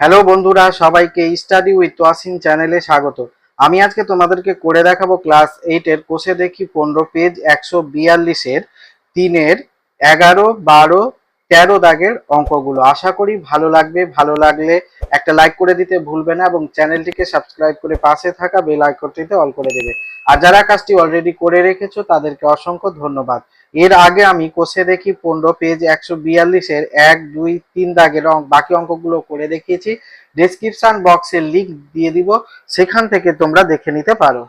Hello বন্ধুরা, সবাইকে study with ওয়াসিন চ্যানেলে স্বাগত। আমি আজকে তোমাদেরকে করে দেখাবো ক্লাস এইটের কোষে দেখি পনেরো পেজ একশো বিয়াল্লিশের তিনের এগারো, বারো, তেরো দাগের অঙ্কগুলো। আশা করি ভালো লাগবে। ভালো লাগলে একটা লাইক করে দিতে ভুলবে না এবং চ্যানেলটিকে সাবস্ক্রাইব করে পাশে থাকা বেল আইকনটিতে অল করে দেবে। আর যারা কাজটি অলরেডি করে রেখেছো, তাদেরকে অসংখ্য ধন্যবাদ। এর আগে আমি কোষে দেখি পনেরো পেজ একশো বিয়াল্লিশের এক, দুই, তিন দাগের বাকি অঙ্কগুলো করে দেখিয়েছি। ডেসক্রিপশন বক্সে লিঙ্ক দিয়ে দিব, সেখান থেকে তোমরা দেখে নিতে পারো।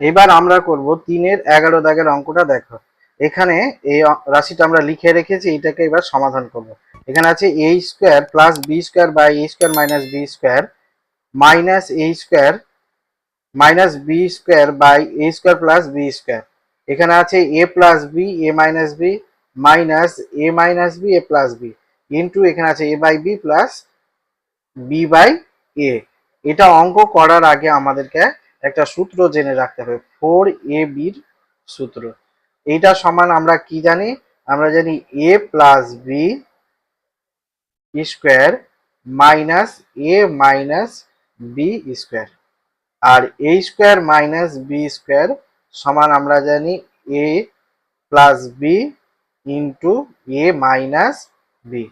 এবার আমরা করব তিনের এগারো দাগের অঙ্কটা দেখো। এখানে এই রাশিটা আমরা লিখে রেখেছি, এটাকে এবার সমাধান করব। এখানে আছে A square plus B square by A square minus B square minus A square minus B square by A square plus B square এখানে আছে A plus B A minus B minus A minus B A plus B into এখানে আছে A by B plus B by A এটা অঙ্ক করার আগে আমাদেরকে একটা সূত্র জেনে রাখতে হবে ফোর এ বির সূত্র। এইটা সমান আমরা কি জানি? আমরা জানি A plus B square minus A minus B square R A square minus B square সমান আমরা জানি A plus B into A minus B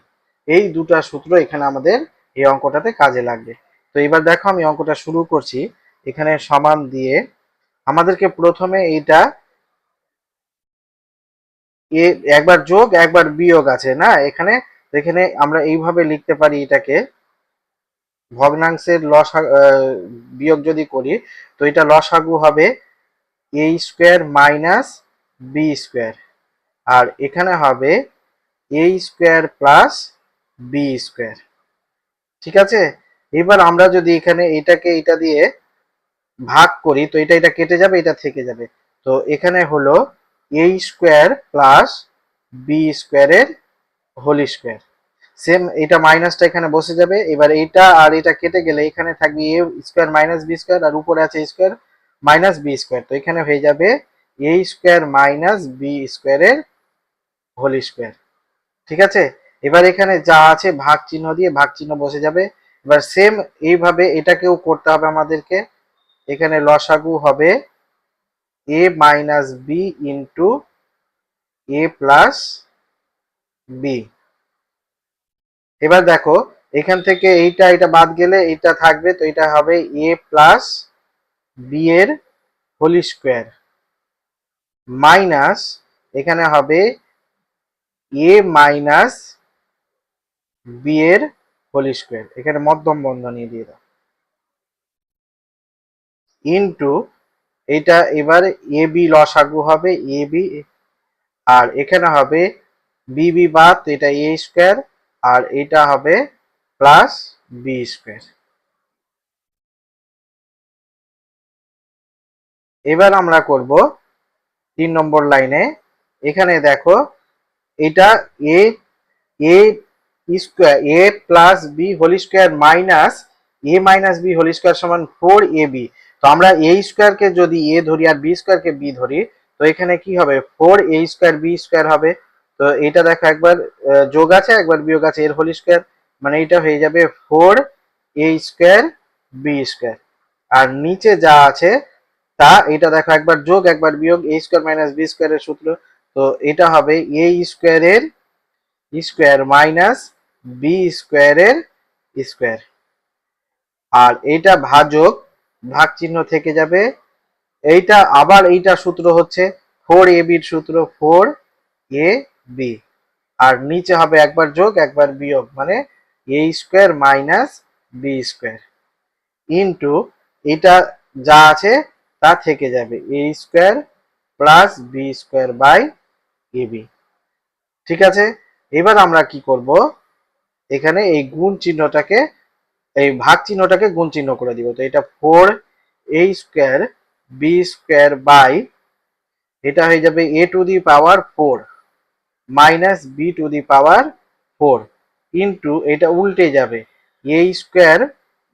এই দুটা সূত্র এখানে আমাদের এই অঙ্কটাতে কাজে লাগবে। তো এবার দেখো আমি অঙ্কটা শুরু করছি। এখানে সমান দিয়ে আমাদেরকে প্রথমে এইটা এ একবার যোগ, একবার বিয়োগ আছে, না? এখানে এখানে আমরা এইভাবে লিখতে পারি এটাকে। ভগ্নাংশের লসা বিয়োগ যদি করি, তো এটা লসাগু হবে A square minus B square আর এখানে হবে A square plus B square ঠিক আছে? এবার আমরা যদি এখানে এটাকে এটা দিয়ে ভাগ করি, তো এটা এটা কেটে যাবে, এটা থেকে যাবে। তো এখানে হলো এ স্কোয়ার প্লাস বি স্কোয়ারের হোল স্কোয়ার সেম এটা মাইনাসটা এখানে বসে যাবে। এবার এটা আর এটা কেটে গেলে এখানে থাকবে A square minus B square আর উপরে আছে স্কোয়ার মাইনাস বি স্কোয়ার। তো এখানে হয়ে যাবে এ স্কোয়ার মাইনাস বি স্কোয়ারের হোল স্কোয়ার। ঠিক আছে? এবার এখানে যা আছে ভাগ চিহ্ন দিয়ে ভাগ চিহ্ন বসে যাবে। এবার সেম এইভাবে এটাকেও করতে হবে আমাদেরকে। এখানে লসাগু হবে A minus B into A plus B এবার দেখো, এখান থেকে এইটা, এটা বাদ গেলে এটা থাকবে, তো এটা হবে এ প্লাস বি এর হোল স্কোয়ার। মাইনাস এখানে হবে এ মাইনাস বি এর হোল স্কোয়ার। এখানে মধ্যম বন্ধনী দিয়ে দাও। ইন্টু এটা এবার এ বি লসাগু হবে এ বি আর এখানে হবে বি বি বাদ তো এটা এ স্কোয়ার আর এটা হবে প্লাস বি স্কোয়ার। এবার আমরা করব তিন নম্বর লাইনে। এখানে দেখো, এটা A A square, A plus B whole square minus, A minus B whole square সমান ফোর এ বি। তো আমরা এ স্কোয়ারকে যদি এ ধরি আর বি স্কোয়ারকে বি ধরি, তো এখানে কি হবে? Four A square B square হবে। তো এটা দেখো একবার যোগ আছে, একবার বিয়োগ আছে, এর হোল স্কোয়ার মানে এটা হয়ে যাবে four A square B square. আর নিচে যা আছে তা, এটা দেখো একবার যোগ, একবার বিয়োগ এ স্কোয়ার মাইনাস বি স্কোয়ারের সূত্র। তো এটা হবে এ স্কোয়ারের স্কোয়ার মাইনাস বি স্কোয়ারের স্কোয়ার আর এটা ভাজক ভাগ চিহ্ন থেকে যাবে। এইটা আবার এইটা সূত্র হচ্ছে ফোর এ বির সূত্র ফোর এ বি আর নিচে হবে একবার যোগ, একবার বিয়োগ মানে A square minus B square into এটা যা আছে তা থেকে যাবে A square plus B square by A B ঠিক আছে? এবার আমরা কি করব? এখানে এই গুণ চিহ্নটাকে, এই ভাগ চিহ্নটাকে গুণ চিহ্ন করে দিব। তো এটা four A square B square by এটা হয়ে যাবে A to the power four minus B to the power four into এটা উল্টে যাবে এ স্কোয়ার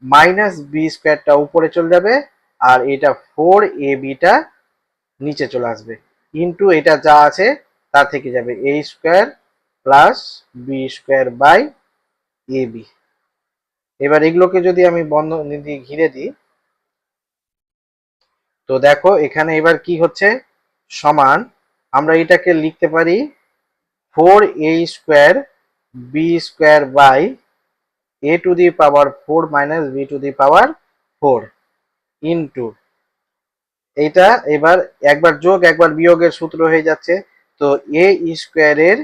মাইনাস বি স্কোয়ারটা উপরে চলে যাবে আর এটা ফোর এ বিটা নিচে চলে আসবে। ইন্টু এটা যা আছে, তা থেকে যাবে A square plus B square by A B এবার এগুলোকে যদি আমি বন্ধ দিয়ে ঘিরে দিই, তো দেখো এখানে এবার কি হচ্ছে? সমান, আমরা এটাকে লিখতে পারি four A square B square by A to the power four minus B to the power four into এইটা এবার একবার যোগ, একবার বিয়োগের সূত্র হয়ে যাচ্ছে। তো এ স্কোয়ারের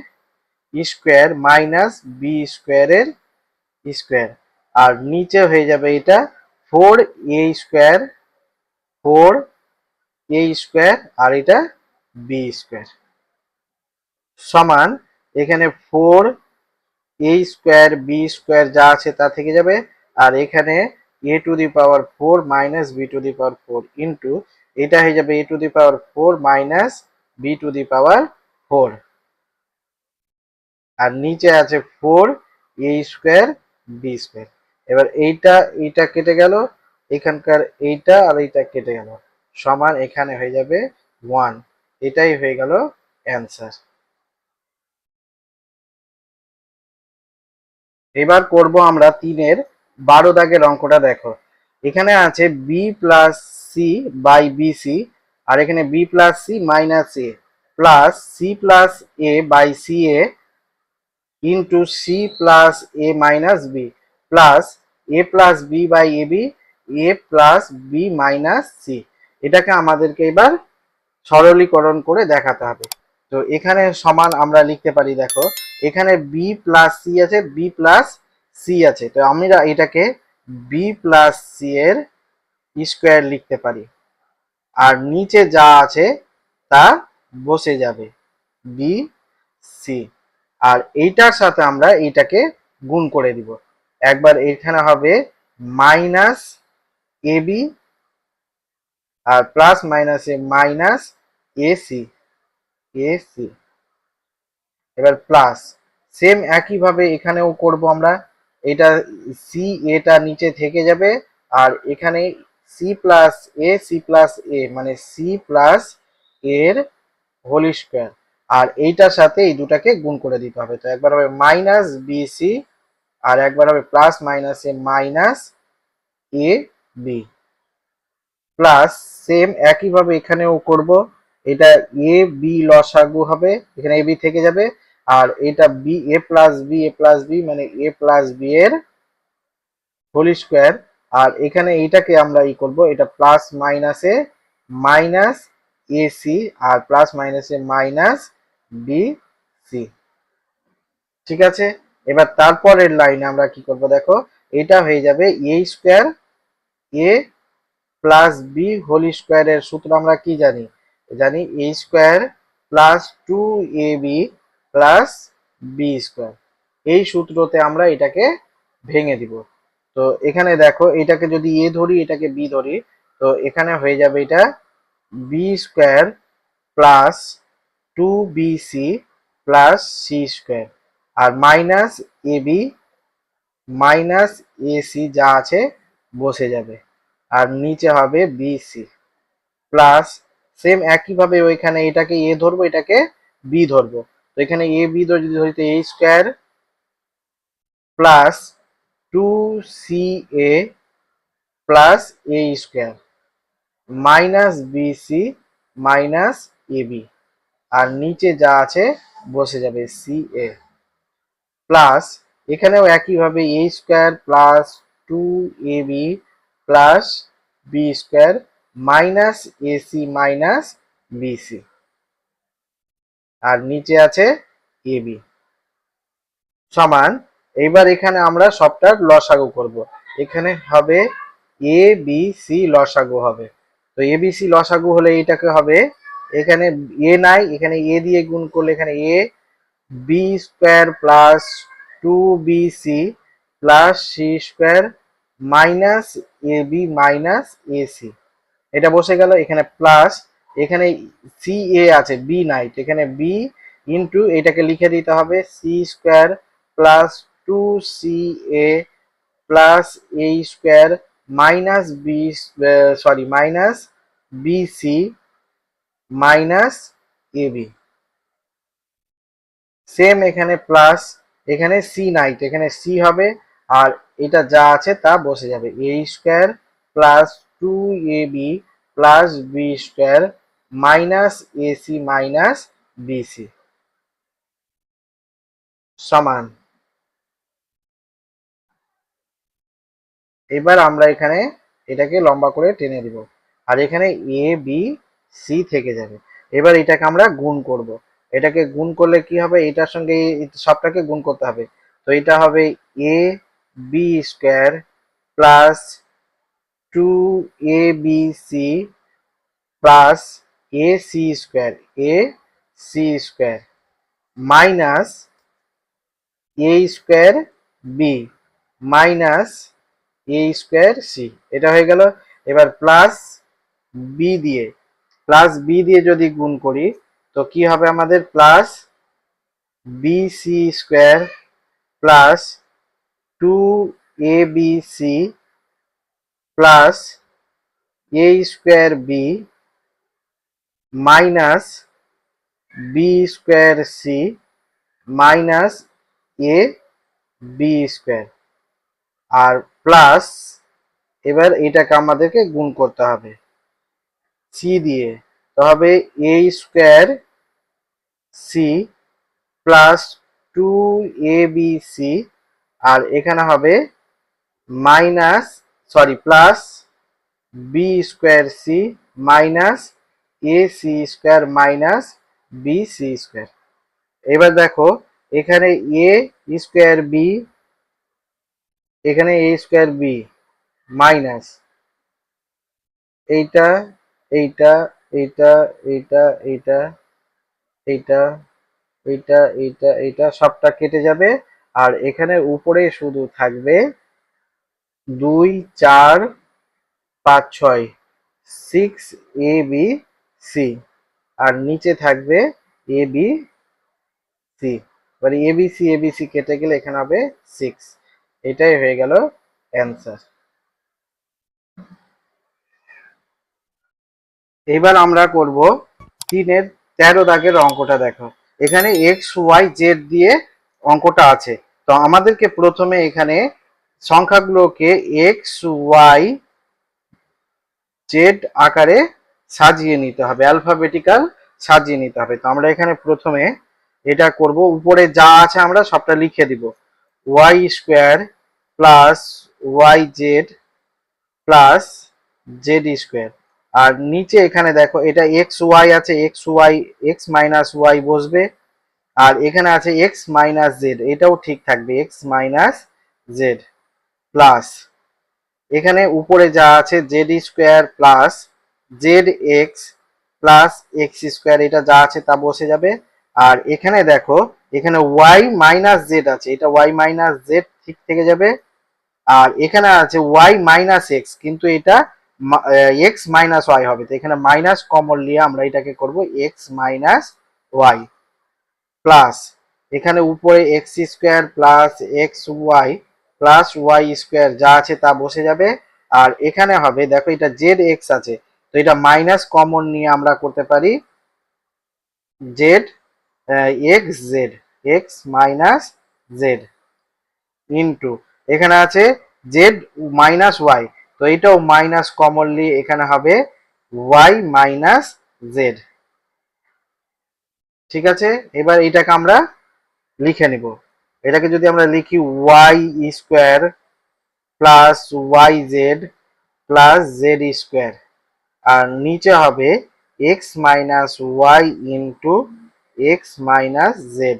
স্কোয়ার মাইনাস বি স্কোয়ারের স্কোয়ার আর নিচে হয়ে যাবে এটা four A square four A square আর এটা বি স্কোয়ার সমান এখানে four A square B square যা আছে তা থেকে যাবে। আর এখানে A to the power four minus B to the power four into এটা হয়ে যাবে A to the power four minus B to the power four আর নিচে আছে four A square B square এবার এইটা এইটা কেটে গেল, এখানকার এইটা আর এইটা কেটে গেল। সমান এখানে হয়ে যাবে ওয়ান এটাই হয়ে গেল অ্যান্সার এবার করব আমরা তিনের বারো দাগের অঙ্কটা দেখো। এখানে আছে B plus C by BC আর এখানে B plus C minus A plus C plus A by C A into C plus A minus B plus A plus B by A B A plus B minus C এটাকে আমাদেরকে এবার সরলীকরণ করে দেখাতে হবে। তো এখানে সমান আমরা লিখতে পারি, দেখো। এখানে বি প্লাস সি আছে বি প্লাস সি আছে। তো আমরা এটাকে বি প্লাস সি এর স্কোয়ার লিখতে পারি। আর নিচে যা আছে, তা বসে যাবে। বি সি আর এইটার সাথে আমরা এইটাকে গুণ করে দিব। একবার এখানে হবে মাইনাস এ বি আর প্লাস মাইনাসে মাইনাস এসি এসি এবার প্লাস সেম একইভাবে এখানেও করব আমরা। এটা সি এটা নিচে থেকে যাবে, আর এখানে C plus A C plus A মানে সি প্লাস এর হোল স্কোয়ার আর এইটার সাথে এই দুটাকে গুণ করে দিতে হবে। তো একবার হবে মাইনাস বিসি আর একবার হবে plus minus A minus A B plus same একইভাবে এখানেও করব। এটা এ বি লসাগু হবে, এখানে এ বি থেকে যাবে। আর এটা B A plus B A plus B মানে এ প্লাস বি এর হোল স্কোয়ার আর এখানে এইটাকে আমরা ই করব, এটা প্লাস মাইনাসে মাইনাস এ সি আর প্লাস মাইনাসে মাইনাস বি সি ঠিক আছে? এবার তারপরের লাইনে আমরা কি করব দেখো, এটা হয়ে যাবে A square A plus B whole স্কোয়ারের সূত্র আমরা কি জানি? জানি A square plus two A B plus B square এই সূত্রতে আমরা এটাকে ভেঙে দিব। তো এখানে দেখো, এটাকে যদি এ ধরি, এটাকে বি ধরি, তো এখানে হয়ে যাবে এটা B square plus two B C plus C square R minus A B minus A C যা আছে, বসে যাবে। আর নিচে হবে বিসি প্লাস সেম একইভাবে ওইখানে এটাকে এ ধরবো, এটাকে বি ধরবো। এখানে এ বি যদি ধরিতে A square plus two C A plus A square minus BC minus A B আর নিচে যা আছে, বসে যাবে সি এ প্লাস এখানেও একইভাবে A square plus two A B plus B square minus AC minus BC আর নিচে আছে এবি সমান, এইবার এখানে আমরা সবটার লসাগু করব। এখানে হবে এ বি সি লসাগু হবে। তো এ বি সি লসাগু হলে এইটাকে হবে, এখানে এ নাই, এখানে এ দিয়ে গুণ করলে এখানে A B square plus two B C plus C square minus A B minus A C. এটা বসে গেল, এখানে প্লাস এখানে সি এ আছে বি নাইট এখানে বি ইন্টু এটাকে লিখে দিতে হবে C square plus two C A plus A square minus B sorry minus B C minus A B same এখানে প্লাস এখানে সি নাইট এখানে সি হবে, আর এটা যা আছে তা বসে যাবে। A square plus two A B plus B square minus AC minus BC সমান। এবার আমরা এখানে এটাকে লম্বা করে টেনে দিব। আর এখানে এ বি সি থেকে যাবে। এবার এটাকে আমরা গুণ করব। এটাকে গুণ করলে কি হবে? এটার সঙ্গে সবটাকে গুণ করতে হবে। তো এটা হবে A B square plus two A B C plus A C square A C square minus A square B minus A square C এটা হয়ে গেল। এবার প্লাস বি দিয়ে প্লাস বি দিয়ে যদি গুণ করি, তো কি হবে আমাদের? Plus B C square plus two A B C plus A square B minus B square C minus A B square. R plus এবার এটাকে আমাদেরকে গুণ করতে হবে সি দিয়ে। তো হবে A square C plus two A B C আর এখানে হবে minus, sorry, plus B square C minus A C square minus B C square এবার দেখো, এখানে এ স্কোয়ার বি এখানে এ স্কোয়ার বি মাইনাস এইটা এইটা এইটা এইটা এইটা এইটা এইটা এইটা এইটা সবটা কেটে যাবে। আর এখানে উপরে শুধু থাকবে দুই, চার, পাঁচ, ছয় সিক্স এ বি সি আর নিচে থাকবে A B C A B C A B C কেটে গেলে এখানে হবে সিক্স এটাই হয়ে গেল অ্যান্সার এবার আমরা করব তিনের তেরো দাগের অঙ্কটা দেখো। এখানে এক্স ওয়াই জেড দিয়ে অঙ্কটা আছে। তো আমাদেরকে প্রথমে এখানে সংখ্যাগুলোকে এক্স ওয়াই জেড আকারে সাজিয়ে নিতে হবে অ্যালফাবেটিক্যাল সাজিয়ে নিতে হবে। তো আমরা এখানে প্রথমে এটা করব, উপরে যা আছে আমরা সবটা লিখে দিব। Y square plus Y Z plus Z square আর নিচে এখানে দেখো, এটা এক্স ওয়াই আছে X Y X minus Y বসবে। আর এখানে আছে এক্স মাইনাস জেড এটাও ঠিক থাকবে এক্স মাইনাস জেড প্লাস এখানে উপরে যা আছে Z square plus Z X plus X square এটা যা আছে তা বসে যাবে। আর এখানে দেখো, এখানে ওয়াই মাইনাস জেড আছে, এটা ওয়াই মাইনাস জেড ঠিক থেকে যাবে। আর এখানে আছে ওয়াই মাইনাস এক্স কিন্তু এটা এক্স মাইনাস ওয়াই হবে। তো এখানে মাইনাস কমন নিয়ে আমরা এটাকে করব এক্স মাইনাস ওয়াই প্লাস এখানে উপরে X square plus X Y plus Y square যা আছে তা বসে যাবে। আর এখানে হবে, দেখো এটা জেড এক্স আছে। তো এটা মাইনাস কমন নিয়ে আমরা করতে পারি Z X Z X minus Z into এখানে আছে জেড মাইনাস ওয়াই তো এটাও মাইনাস কমনলি এখানে হবে ওয়াই মাইনাস জেড ঠিক আছে? এবার এটাকে আমরা লিখে নিব। এটাকে যদি আমরা লিখি Y square plus Y Z plus Z square আর নিচে হবে X minus Y into X minus Z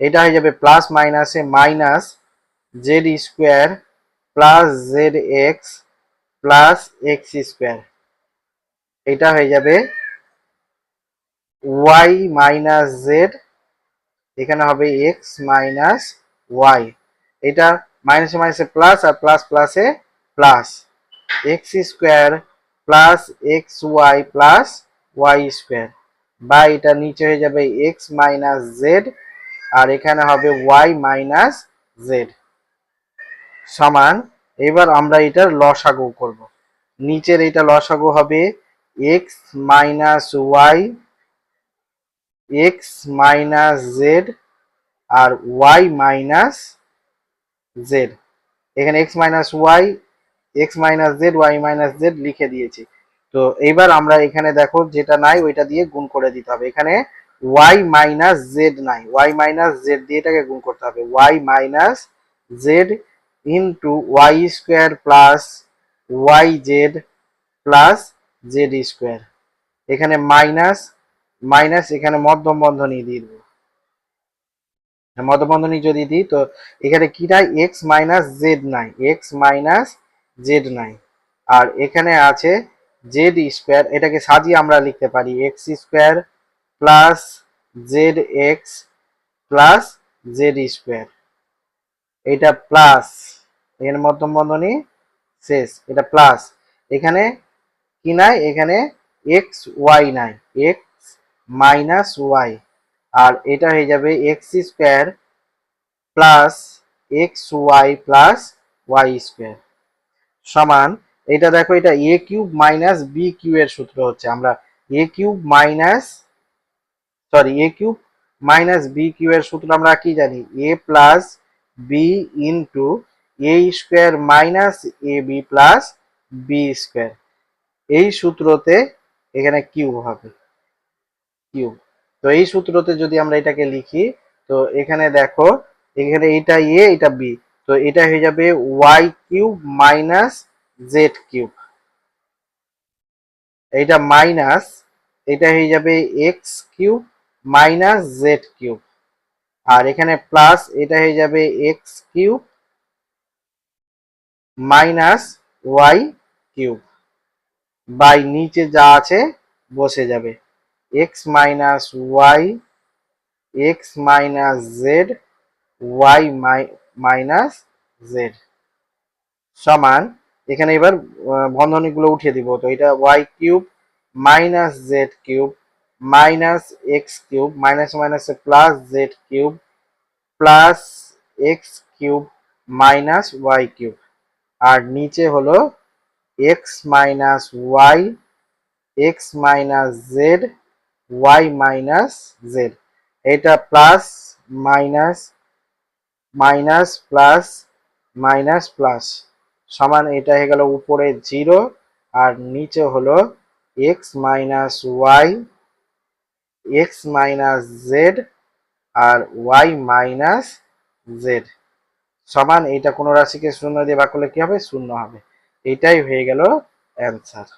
এটা হয়ে যাবে প্লাস মাইনাসে minus Z square plus Z X plus X square এটা হয়ে যাবে ওয়াই মাইনাস জেড এখানে হবে এক্স মাইনাস ওয়াই এটা মাইনাসে মাইনাসে প্লাস আর প্লাস প্লাসে plus X square plus X Y plus Y square বা এটা নিচে হয়ে যাবে এক্স মাইনাস জেড আর এখানে হবে ওয়াই মাইনাস জেড সমান, এবার আমরা এটার লসাগু করব। নিচের এটা লসাগু হবে X minus Y X minus Z আর ওয়াই মাইনাস জেড এখানে X minus Y X minus Z Y minus Z লিখে দিয়েছি। তো এইবার আমরা এখানে দেখো যেটা নাই ওইটা দিয়ে গুণ করে দিতে হবে। এখানে ওয়াই মাইনাস জেড নাই। ওয়াই মাইনাস জেড দিয়ে এটাকে গুণ করতে হবে। Y minus Z into Y square plus Y Z plus Z square এখানে মাইনাস মাইনাস এখানে মধ্যম বন্ধনী দিয়ে দেবো। মধ্যম বন্ধনী যদি দিই তো এখানে কি নাই? এক্স মাইনাস জেড নাই। এক্স মাইনাস জেড নাই আর এখানে আছে জেড স্কোয়ার, এটাকে সাজিয়ে আমরা লিখতে পারি, X square plus Z X plus Z square. এটা প্লাস এখানে মধ্যম বন্ধনী শেষ, এটা প্লাস। এখানে কি নাই? এখানে এক্স ওয়াই নাই, এক্স মাইনাস ওয়াই। আর এটা হয়ে যাবে X square plus X Y plus Y square. সমান এটা দেখো, এটা A cube minus B cube এর সূত্র হচ্ছে। আমরা A cube minus sorry A cube minus B cube এর সূত্র আমরা কি জানি? A plus B into A square minus A B plus B square এই সূত্রতে এখানে কিউব হবে। কিউব। তো এই সূত্রতে যদি আমরা এটাকে লিখি, তো এখানে দেখো, এখানে এটা এ এটা বি তো এটা হয়ে যাবে Y cube minus Z cube এইটা মাইনাস এটা হয়ে যাবে X cube minus Z cube আর এখানে প্লাস এটা হয়ে যাবে X cube minus Y cube by নিচে যা আছে, বসে যাবে। X minus Y X minus Z Y minus Z সমান, এখানে এবার বন্ধনীগুলো উঠিয়ে দিব। তো এটা Y cube minus Z cube minus X cube minus মাইনাসে plus Z cube plus X cube minus Y cube আর নিচে হলো X minus Y X minus Z Y minus Z এটা plus minus minus plus minus plus. সমান এটা হয়ে গেল উপরে zero, আর নিচে হলো X minus Y, X minus Z, আর ওয়াই মাইনাস জেড। সমান এইটা কোনো রাশিকে শূন্য দিয়ে ভাগ করলে কি হবে? শূন্য হবে। এটাই হয়ে গেল অ্যান্সার।